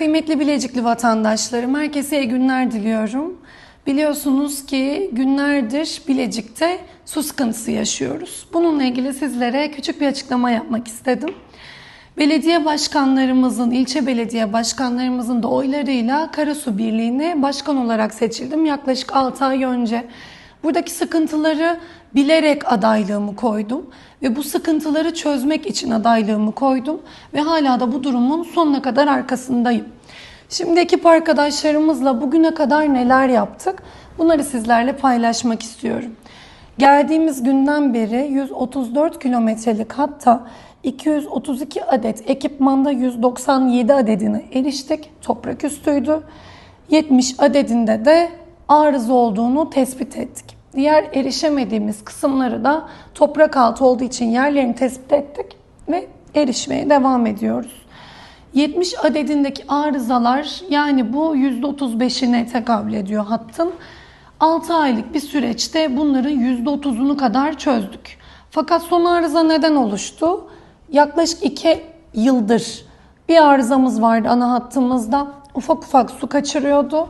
Kıymetli Bilecikli vatandaşlarım, herkese iyi günler diliyorum. Biliyorsunuz ki günlerdir Bilecik'te su sıkıntısı yaşıyoruz. Bununla ilgili sizlere küçük bir açıklama yapmak istedim. Belediye başkanlarımızın, ilçe belediye başkanlarımızın da oylarıyla Karasu Birliği'ne başkan olarak seçildim yaklaşık 6 ay önce. Buradaki sıkıntıları bilerek adaylığımı koydum ve bu sıkıntıları çözmek için adaylığımı koydum ve hala da bu durumun sonuna kadar arkasındayım. Şimdi ekip arkadaşlarımızla bugüne kadar neler yaptık? Bunları sizlerle paylaşmak istiyorum. Geldiğimiz günden beri 134 kilometrelik hatta 232 adet ekipmanda 197 adedine eriştik. Toprak üstüydü. 70 adedinde de arıza olduğunu tespit ettik. Diğer erişemediğimiz kısımları da toprak altı olduğu için yerlerini tespit ettik ve erişmeye devam ediyoruz. 70 adedindeki arızalar yani bu %35'ine tekabül ediyor hattın. 6 aylık bir süreçte bunların %30'unu kadar çözdük. Fakat son arıza neden oluştu? Yaklaşık 2 yıldır bir arızamız vardı ana hattımızda. Ufak ufak su kaçırıyordu.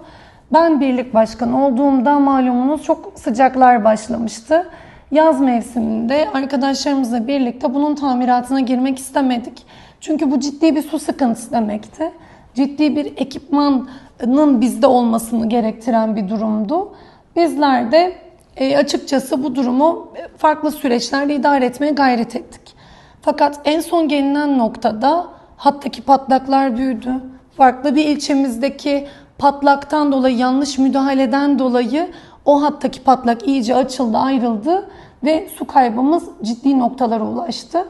Ben birlik başkanı olduğumda malumunuz çok sıcaklar başlamıştı. Yaz mevsiminde arkadaşlarımızla birlikte bunun tamiratına girmek istemedik. Çünkü bu ciddi bir su sıkıntısı demekti. Ciddi bir ekipmanın bizde olmasını gerektiren bir durumdu. Bizler de e, açıkçası bu durumu farklı süreçlerle idare etmeye gayret ettik. Fakat en son gelinen noktada hattaki patlaklar büyüdü. Farklı bir ilçemizdeki patlaktan dolayı, yanlış müdahaleden dolayı o hattaki patlak iyice açıldı, ayrıldı ve su kaybımız ciddi noktalara ulaştı.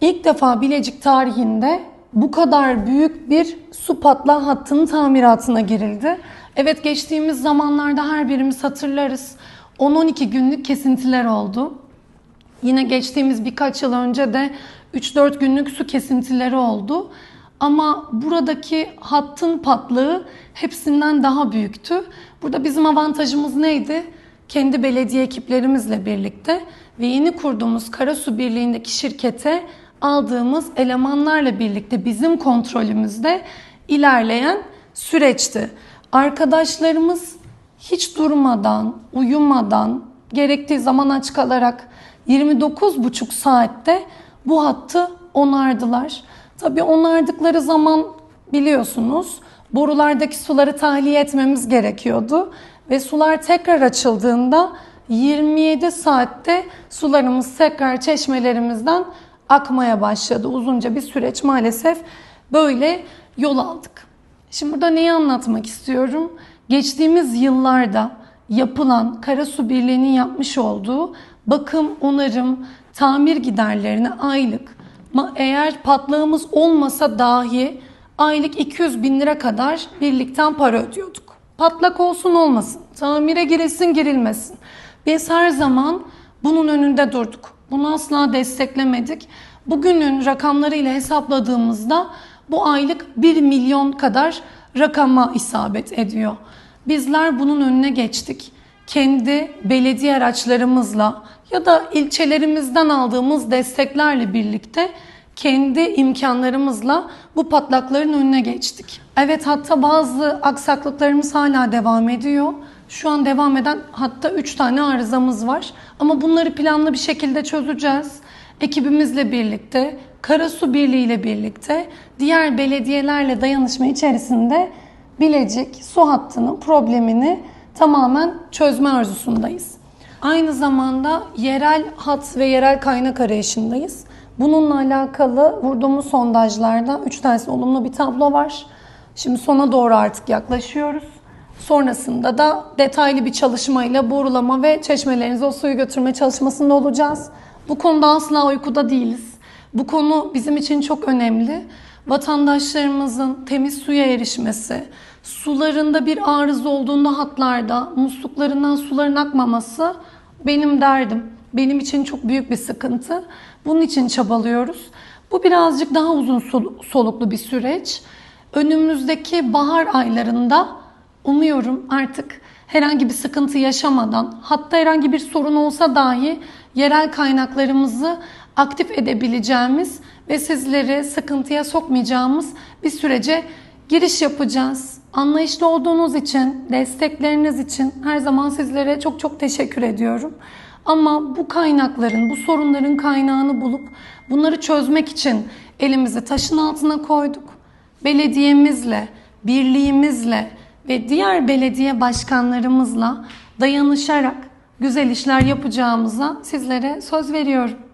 İlk defa Bilecik tarihinde bu kadar büyük bir su patlağı hattının tamiratına girildi. Evet geçtiğimiz zamanlarda her birimiz hatırlarız. 10-12 günlük kesintiler oldu. Yine geçtiğimiz birkaç yıl önce de 3-4 günlük su kesintileri oldu. Ama buradaki hattın patlığı hepsinden daha büyüktü. Burada bizim avantajımız neydi? Kendi belediye ekiplerimizle birlikte ve yeni kurduğumuz Karasu Birliği'ndeki şirkete aldığımız elemanlarla birlikte bizim kontrolümüzde ilerleyen süreçti. Arkadaşlarımız hiç durmadan, uyumadan, gerektiği zaman aç kalarak 29,5 saatte bu hattı onardılar. Tabii onardıkları zaman biliyorsunuz borulardaki suları tahliye etmemiz gerekiyordu. Ve sular tekrar açıldığında 27 saatte sularımız tekrar çeşmelerimizden akmaya başladı. Uzunca bir süreç maalesef böyle yol aldık. Şimdi burada neyi anlatmak istiyorum? Geçtiğimiz yıllarda yapılan Karasu Birliği'nin yapmış olduğu bakım, onarım, tamir giderlerine aylık eğer patlağımız olmasa dahi aylık 200 bin lira kadar birlikten para ödüyorduk. Patlak olsun olmasın, tamire girilsin girilmesin. Biz her zaman bunun önünde durduk. Bunu asla desteklemedik. Bugünün rakamlarıyla hesapladığımızda bu aylık 1 milyon kadar rakama isabet ediyor. Bizler bunun önüne geçtik. Kendi belediye araçlarımızla ya da ilçelerimizden aldığımız desteklerle birlikte kendi imkanlarımızla bu patlakların önüne geçtik. Evet hatta bazı aksaklıklarımız hala devam ediyor. Şu an devam eden hatta 3 tane arızamız var. Ama bunları planlı bir şekilde çözeceğiz. Ekibimizle birlikte, Karasu Birliği ile birlikte, diğer belediyelerle dayanışma içerisinde Bilecik su hattının problemini tamamen çözme arzusundayız. Aynı zamanda yerel hat ve yerel kaynak arayışındayız. Bununla alakalı vurduğumuz sondajlarda 3 tanesi olumlu bir tablo var. Şimdi sona doğru artık yaklaşıyoruz. Sonrasında da detaylı bir çalışmayla borulama ve çeşmelerinize o suyu götürme çalışmasında olacağız. Bu konuda asla uykuda değiliz. Bu konu bizim için çok önemli. Vatandaşlarımızın temiz suya erişmesi, sularında bir arıza olduğunda hatlarda musluklarından suların akmaması benim derdim. Benim için çok büyük bir sıkıntı. Bunun için çabalıyoruz. Bu birazcık daha uzun soluklu bir süreç. Önümüzdeki bahar aylarında umuyorum artık herhangi bir sıkıntı yaşamadan, hatta herhangi bir sorun olsa dahi yerel kaynaklarımızı aktif edebileceğimiz ve sizleri sıkıntıya sokmayacağımız bir sürece giriş yapacağız. Anlayışlı olduğunuz için, destekleriniz için her zaman sizlere çok çok teşekkür ediyorum. Ama bu kaynakların, bu sorunların kaynağını bulup bunları çözmek için elimizi taşın altına koyduk. Belediyemizle, birliğimizle ve diğer belediye başkanlarımızla dayanışarak güzel işler yapacağımıza sizlere söz veriyorum.